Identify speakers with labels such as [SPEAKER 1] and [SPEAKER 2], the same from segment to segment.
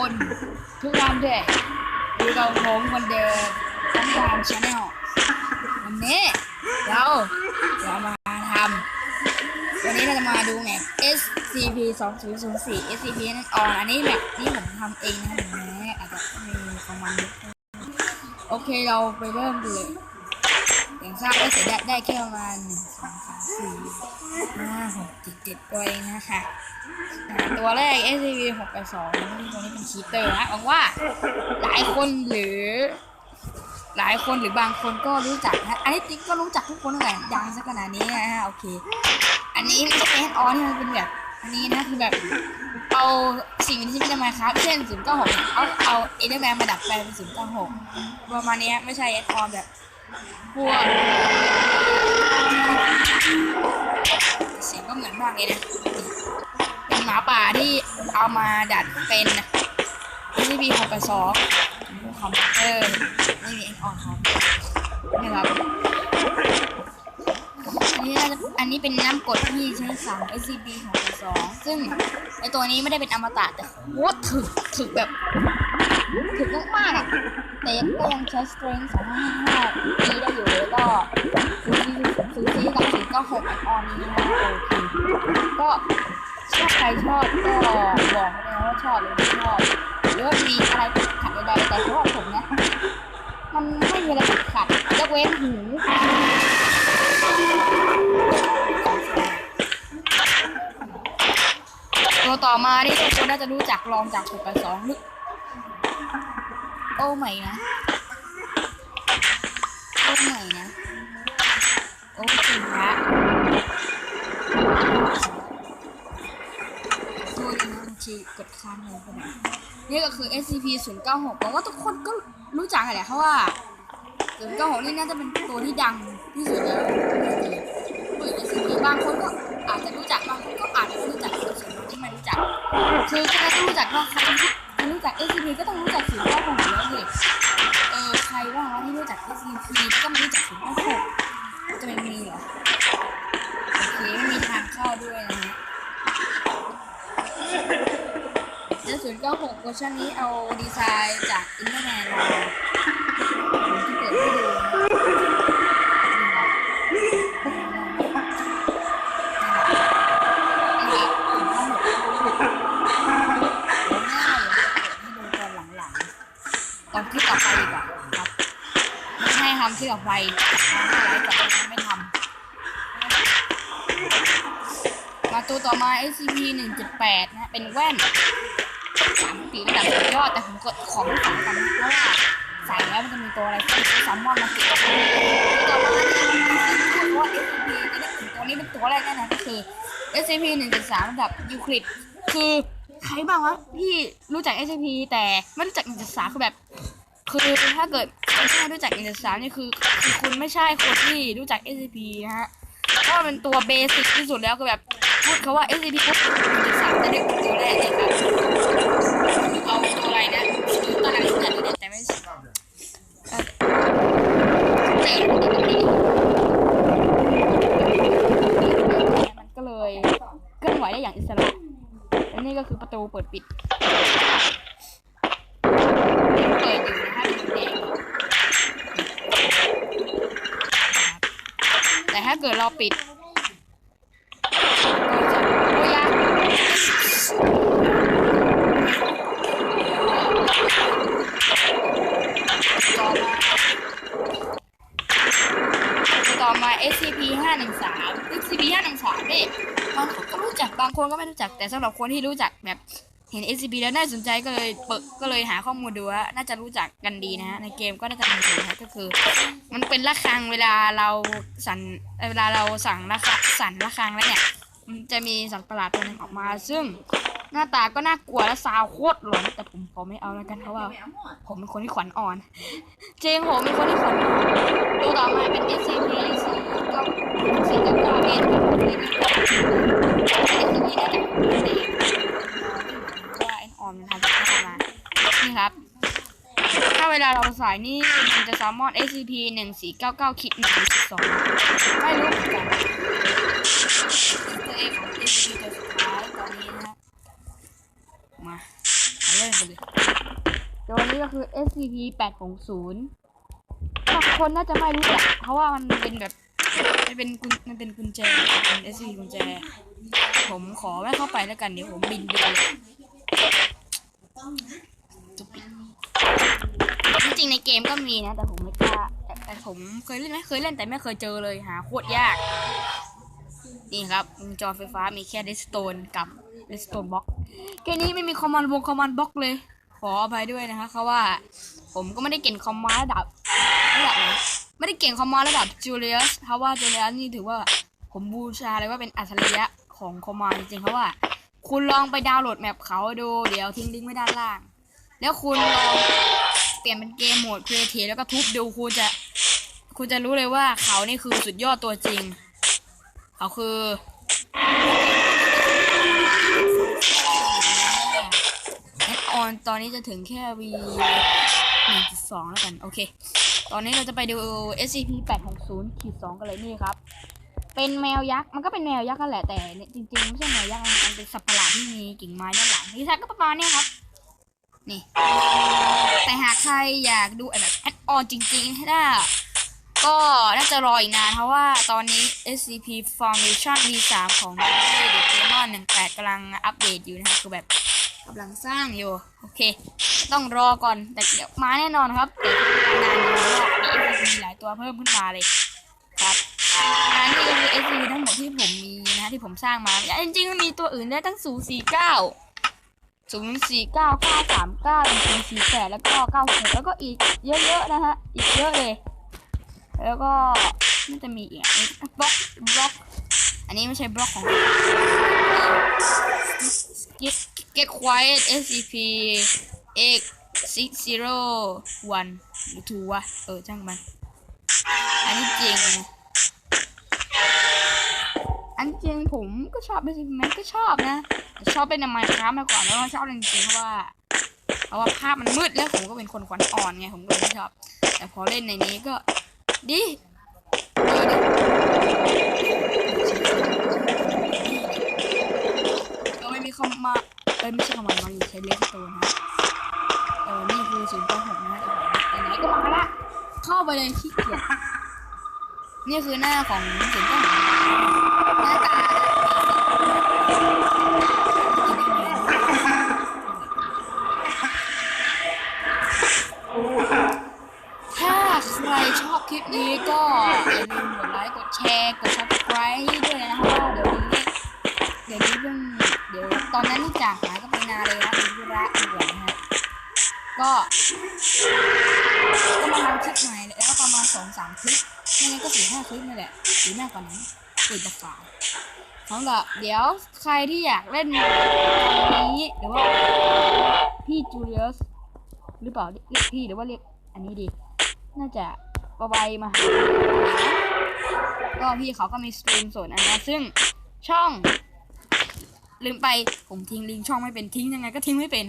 [SPEAKER 1] คนทุกวันด้วยอยู่กับผมคนเดิมทั้งทางชาแนลวันนี้เราจะมาทำวันนี้เราจะมาดูแมป SCP 2004 SCP นั่นออนอันนี้แมปที่ผมทำเองนะแม้อาจจะมีประมาณนิดนึงโอเคเราไปเริ่มดูเลย อย่างทราว่าเสียได้ได้แค่ประมาณหนึ่งสองสามสี่ห้าหกเจ็ดเจ็ดตัวเองนะคะตัวแรก SCP หกแปสองตัวนี้เป็นชีเตอร์นะหวังว่าหลายคนหรือ หลายคนหรือบางคนก็รู้จักนะอันนี้ติ๊กก็รู้จักทุกคนนั่นแหละดังสักขนาดนี้นะฮะโอเค อันนี้ไม่ใช่แอนออนที่มันเป็นแบบอันนี้นะคือแบบเอาสิ่งที่ไม่ได้มาครับเช่นศูนย์เก้าหกเอาเอาเอเดอร์แมนมาดัดแปลงเป็นศูนย์เก้าหกประมาณนี้ไม่ใช่แอนออนแบบ พวเสียงก็เหมือนมากเลยนะ เป็นหมาป่าที่เอามาดัดเป็น SCP 6 8 2คอมพิวเตอร์ไม่มีเอ็นออนครับนี่ครับ อันนี้อันนี้เป็นน้ำกดที่ใช้สั่ง SCP 6 8 2ซึ่งไอตัวนี้ไม่ได้เป็นอมตะแต่โคตรถึกถึกแบบ ถึกมากๆอะแต่ยังก็ยังใช้ strength 255ปีได้อยู่แล้วก็ซูซี่ซูซี่กับศูนย์เก้าหกออนนี้นะโอเคก็ถ้าใครชอบก็บอกเลยว่าชอบหรือไม่ชอบหรือว่ามีอะไรขัดใดๆแต่สำหรับผมนะมันไม่มีอะไรติดขัดยกเว้นหูตัวต่อมาที่ทุกคนน่าจะรู้จักลองจาก6 8 2หรือโอ้ใหม่นะโอ้ใหม่นะโอ้จริงนะตัวนี้นะบางทีกดค้างเลยก็ได้นี่ก็คือ SCP 0 9 6บอกว่าทุกคนก็รู้จักกันแหละเพราะว่า0 9 6นี่น่าจะเป็นตัวที่ดังที่สุดแล้วตัว SCP บางคนก็อาจจะรู้จักบางคนก็อาจจะไม่รู้จักส่วนส่วนที่ไม่รู้จัก คือก็ต้องรู้จักว่าใครที่ รู้จัก SCP ก็ต้องรู้จัก0 9 6อยู่แล้วสิเออใครบ้างวะที่รู้จัก SCP ก็ไม่รู้จักศูนย์เก้าหกจะไม่มีเหรอโอเคไม่มีทางเข้าด้วยนะฮะแล้วศูนย์เก้าหกเวอร์ชันนี้เอาดีไซน์จากอินเตอร์แมนมาผมที่เปิดให้ดู ไปทำอะไรต่อไม่ทำมาตัวต่อมา SCP 178นะ เป็นแว่นสามปีระดับสุดยอด แต่ผมกดของไม่ฝังกันเพราะว่าใส่แล้วมันจะมีตัวอะไรที่ซัมมอนมาติดตัวต่อมาที่ว่า SCP จะได้ถึงตัวนี้เป็นตัวแรกแน่นอนก็คือ SCP 173ระดับยูคลิดคือใครบ้างวะที่รู้จัก SCP แต่ไม่รู้จัก173คือแบบ คือถ้าเกิดคนที่ไม่รู้จักอินเตอร์สานี่คือคือคุณไม่ใช่คนที่รู้จัก SCP นะฮะเพราะว่ามันตัวเบสิกที่สุดแล้วก็แบบพูดเขาว่า SCP ปุ๊บอินเตอร์สามจะได้ตัวแรกเลยครับเอาตัวอะไรนะคือตอนนั้นรู้จักอยู่แต่ไม่ใช่มันก็เลยเคลื่อนไหวได้อย่างอิสระและนี่ก็คือประตูเปิดปิดเปิดอยู่นะถ้าเป็นแดงแต่ถ้า เกิดเราปิดก็จะโอ้ยากต่อมาต่อมา SCP 513 SCP 513นี่บางคนก็รู้จักบางคนก็ไม่รู้จักแต่สำหรับคนที่รู้จักแบบ เห็น SCP แล้วน่าสนใจก็เลยเปิดก็เลยหาข้อมูลดูว่าน่าจะรู้จักกันดีนะฮะในเกมก็น่าจะมีนะก็คือ มันเป็นระฆังเวลาเราสั่นเวลาเราสั่งระฆังสั่นระฆังแล้วเนี่ยมันจะมีสัตว์ประหลาดตัวหนึงออกมา ซึ่งหน้าตาก็น่ากลัวและซาวโคตรหลอนแต่ผมขอไม่เอาแล้วกันเพราะว่า ผมเป็นคนที่ขวัญอ่อน เจงผมเป็นคนที่ขวัญอ่อนตัวต่อมาเป็น SCP สี่ก้าสี่เก้าเก้าเอ็นครับนี่นะ SCP น่าจะเป็นสี่ว่าไอ้ออมมันทำจากอะไรมานี่ ครับ ถ้าเวลาเราใส่นี่มันจะซามอน SCP หนึ่งสี่เก้าเก้าคิดหนึ่งสิบสองไม่รู้เหมือนกันตัวเองของ SCP ตัวสุดท้ายตอนนี้นะฮะมาเล่นกันเลยตัวนี้ก็คือ SCP 8 6 0บางคนน่าจะไม่รู้จักเพราะว่ามันเป็นแบบมันเป็นกุญมันเป็นกุญแจเป็น SCP กุญแจ ผมขอไม่เข้าไปแล้วกันเดี๋ยวผมบินไปเลย จุปิดจริงๆในเกมก็มีนะ แต่ผมไม่กล้าแต่แต่ผมเคยเล่นไหมเคยเล่นแต่ไม่เคยเจอเลยหาโคตรยาก นี่ครับวงจรไฟฟ้ามีแค่ redstone กับ redstone block เกมนี้ไม่มีคอมมานด์วงคอมมานด์บล็อกเลย ขออภัยด้วยนะคะเพราะว่า ผมก็ไม่ได้เก่งคอมมานด์ระดับระดับไหนไม่ได้เก่งคอมมานด์ระดับจูเลียสเพราะว่าจูเลียสนี่ถือว่าผมบูชาเลยว่าเป็นอัจฉริยะของคอมมานด์จริงๆเพราะว่า คุณลองไปดาวน์โหลดแมปเขาดู เดี๋ยวทิ้งลิงก์ไว้ด้านล่าง แล้วคุณลองเปลี่ยนเป็นเกมโหมด creative แล้วก็ทุบดูคุณจะ คุณจะรู้เลยว่าเขานี่คือสุดยอดตัวจริง เขาคือแอดออนตอนนี้จะถึงแค่ V 1.2แล้วกัน โอเค ตอนนี้เราจะไปดู SCP 860ขีด2กันเลยนี่ครับ เป็นแมวยักษ์ มันก็เป็นแมวยักษ์กันแหละแต่จริงๆไม่ใช่แมวยักษ์ มันเป็นสัตว์ประหลาดที่มีกิ่งไม้ด้านหลังนี่ใช่ก็ประมาณนี้ครับ นี่ แต่หากใครอยากดูแบบแอดออนจริงๆให้ได้ก็น่าจะรออีกนานเพราะว่าตอนนี้ SCP Foundation V3 ของ d e m o n 18กำลังอัปเดตอยู่นะครับคือแบบกำลังสร้างอยู่ โอเค ต้องรอก่อนแต่เดี๋ยวมาแน่นอนครับแต่นานอยู่เพราะว่ามี SCP หลายตัวเพิ่มขึ้นมาเลยครับอันนี้ก็คือ SCP ทั้งหมดที่ผมมีนะที่ผมสร้างมาจริงๆมันมีตัวอื่นได้ตั้ง 049 049 939 148แล้วก็96แล้วก็อีกเยอะๆนะฮะ อีกเยอะเลย แล้วก็น่าจะมีอีกบล็อกบล็อก อันนี้ไม่ใช่บล็อกของ get get quiet scp x six zero one หรือ two วะเออช่างมัน อันนี้จริง อันจริงผมก็ชอบไม่ใช่มันก็ชอบนะ ชอบเป็นในไมค์ครับมาก่อนแล้วก็ชอบจริงๆเพราะว่าเพราะว่าภาพมันมืดแล้วผมก็เป็นคนขวัญอ่อนไงผมก็เลยไม่ชอบ แต่พอเล่นในนี้ก็ดีดีดิก็ไม่มีคำมาเอ้ยไม่ใช่คำมามาอยู่ใช้เลสโตนะเออนี่คือศูนย์เก้าหกนะเดี๋ยวไหนก็มาละเข้าไปเลยขี้เกียจ นี่คือหน้าของศูนย์เก้าหกหน้าตาถ้าใครชอบคลิปนี้ก็อย่าลืมกดไลค์ กดแชร์ กด subscribe ด้วยนะเพราะว่าเดี๋ยวนี้เดี๋ยวนี้เพิ่งเดี๋ยวตอนนั้นนี่จากหายก็ไปนานเลยนะเป็นธุระด่วนนะฮะก็ก็มาทำคลิปใหม่ สองสามคลิปไม่งั้นก็สี่ห้าคลิปนี่แหละหรือมากกว่านั้นติดตะขาสำหรับเดี๋ยวใครที่อยากเล่นนี้หรือว่าพี่จูเลียสหรือเปล่าเรียกพี่หรือว่าเรียกอันนี้ดี น่าจะประไวมาหาก็พี่เขาก็มีสตรีมสดนะซึ่งช่อง ลืมไปผมทิ้งลิงก์ช่องไม่เป็นทิ้งยังไงก็ทิ้งไม่เป็น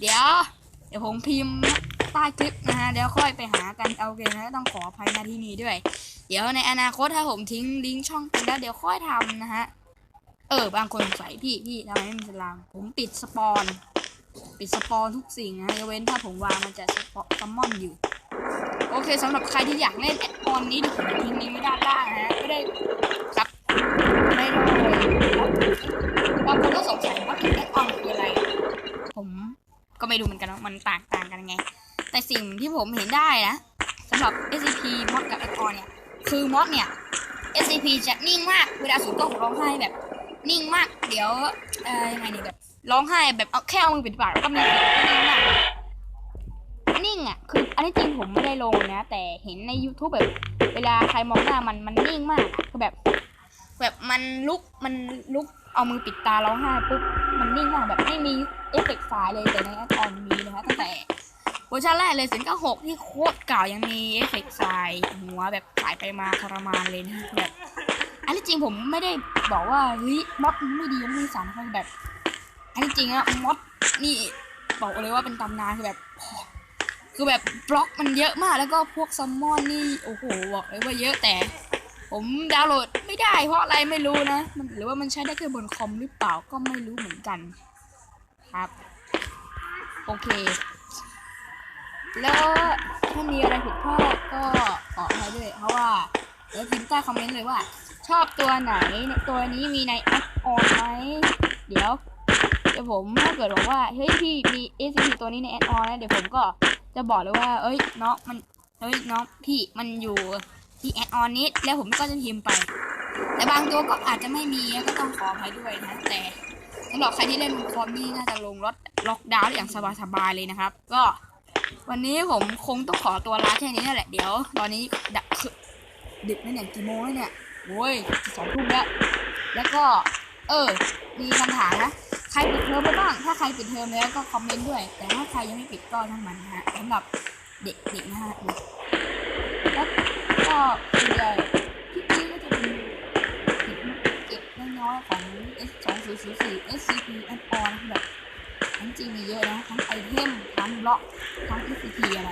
[SPEAKER 1] เดี๋ยว เดี๋ยวผมพิมพ์ ใต้คลิปนะฮะเดี๋ยวค่อยไปหากันเอาเองนะต้องขออภัยนาที่นี้ด้วย เดี๋ยวในอนาคตถ้าผมทิ้งลิงก์ช่องไปแล้วเดี๋ยวค่อยทำนะฮะเออบางคนสงสัยพี่พี่ทำไมไม่มีสลามผมปิดสปอนปิดสปอนทุกสิ่งนะยกเว้นถ้าผมวางมันจะสปอนซัมมอนอยู่ โอเคสำหรับใครที่อยากเล่นแอดออนนี้เดี๋ยวผมทิ้งลิงก์ไว้ด้านล่างนะฮะก็ได้ครับได้เลยบางคนก็สงสัยว่าแอดออนคืออะไร ผมก็ไม่รู้เหมือนกันว่ามันต่างต่างกันยังไง แต่สิ่งที่ผมเห็นได้นะสำหรับ SCP มอดกับแอดออนเนี่ย คือมอดเนี่ย SCP จะนิ่งมากเวลาสูนย์ก็ร้องไห้แบบ นิ่งมาก เดี๋ยวเอ่อยังไงเนี่ยแบบร้องไห้แบบเอาแค่เอามือปิดปากก็มีเสียงนิ่งมากนิ่งอะคืออันนี้จริงผมไม่ได้ลงนะ แต่เห็นใน YouTube แบบ เวลาใครมองหน้ามันมันนิ่งมากคือแบบ แบบมันลุกมันลุกเอามือปิดตาร้องไห้ปุ๊บมันนิ่งมากแบบไม่มีเอฟเฟกต์ไฟล์เลยแต่ในแอดออนมีนะคะตั้งแต่ เวอร์ชันแรกเลยสินก้าหกที่โคตรเก่ายังมีเอฟเฟกต์ไฟล์หัวแบบสายไปมาทรมานเลยนะแบบอันที่จริงผมไม่ได้บอกว่าเฮ้ยมอดไม่ดีมันไม่ดีสารคือแบบ อันที่จริงอะมอดนี่บอกเลยว่าเป็นตำนานคือแบบคือแบบบล็อกมันเยอะมากแล้วก็พวกซัมมอนนี่โอ้โหบอกเลยว่าเยอะแต่ ผมดาวน์โหลดไม่ได้เพราะอะไรไม่รู้นะมันหรือว่ามันใช้ได้แค่บนคอมหรือเปล่าก็ไม่รู้เหมือนกัน ครับ โอเค แล้วถ้ามีอะไรผิดพลาดก็ขออภัยด้วย เพราะว่าเดี๋ยวพิมพ์ใต้คอมเมนต์เลยว่า ชอบตัวไหนตัวนี้มีในแอปออนไหมเดี๋ยวเดี๋ยวผมถ้าเกิดบอกว่าเฮ้ยพี่มี SCP ตัวนี้ในแอดออนนะเดี๋ยวผมก็จะบอกเลยว่า เอ้ยน้องมันเอ้ยน้องพี่มันอยู่ที่แอดออนนี้แล้วผมก็จะพิมพ์ไป แต่บางตัวก็อาจจะไม่มีก็ต้องขออภัยด้วยนะแต่สำหรับใครที่เล่นคอมนี่น่าจะลงรถล็อกดาวน์ได้อย่างสบายๆเลยนะครับ ก็ วันนี้ผมคงต้องขอตัวลาแค่นี้นั่นแหละเดี๋ยว ตอนนี้ดักคือดึกแล้วเนี่ยกี่โมงแล้วเนี่ยโอ้ยสองทุ่มแล้ว แล้วก็ เออ มีคำถามนะ ใครปิดเทอมไปบ้าง ถ้าใครปิดเทอมแล้วก็คอมเมนต์ด้วย แต่ถ้าใครยังไม่ปิดก็ทั้งมันนะฮะสำหรับเด็กๆนะฮะแล้วก็ส่วนใหญ่คลิปนี้ก็จะเป็นคลิปเก็บน้อยๆของ S 2 0 0 4 SCP and on แบบ ทั้งจริงมีเยอะนะทั้งไอเทมทั้งบล็อกทั้ง SCP อะไร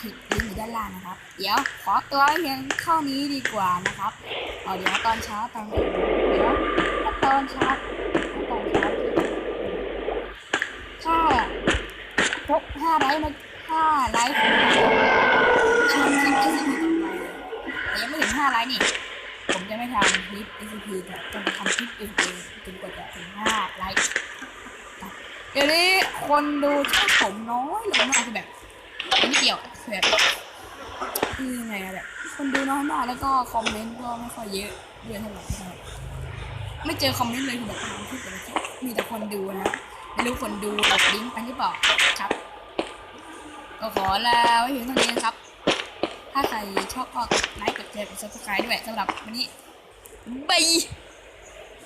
[SPEAKER 1] คลิปลิงก์อยู่ด้านล่างนะครับ เดี๋ยวขอตัวเพียงเท่านี้ดีกว่านะครับเอาเดี๋ยวตอนเช้าตอนเดี๋ยวตอนเช้าตอนเช้าถ้าครบห้าไลค์มาห้าไลค์ทำคลิป SCP ต่อไปยังไม่ถึงห้าไลค์นี่ผมจะไม่ทำคลิป SCP แต่จะทำคลิปอื่นๆจนกว่าจะถึงห้าไลค์ เดี๋ยวนี้คนดูชองผมน้อยลงมากคือแบบไม่เกี่ยวคือแบบคือยังไงอะแบบคนดูน้อยมากแล้วก็คอมเมนต์ก็ไม่ค่อยเยอะด้วยเท่าไหร่ครับไม่เจอคอมเมนต์เลยคือแบบทำคลิปแต่ละคลิปมีแต่คนดูนะไม่รู้คนดูกดลิงก์ไปหรือเปล่าครับก็ขอลาไว้เพียงเท่านี้นะครับ ถ้าใครชอบก็กดไลค์กดแชร์กด subscribe ด้วยสำหรับวันนี้บาย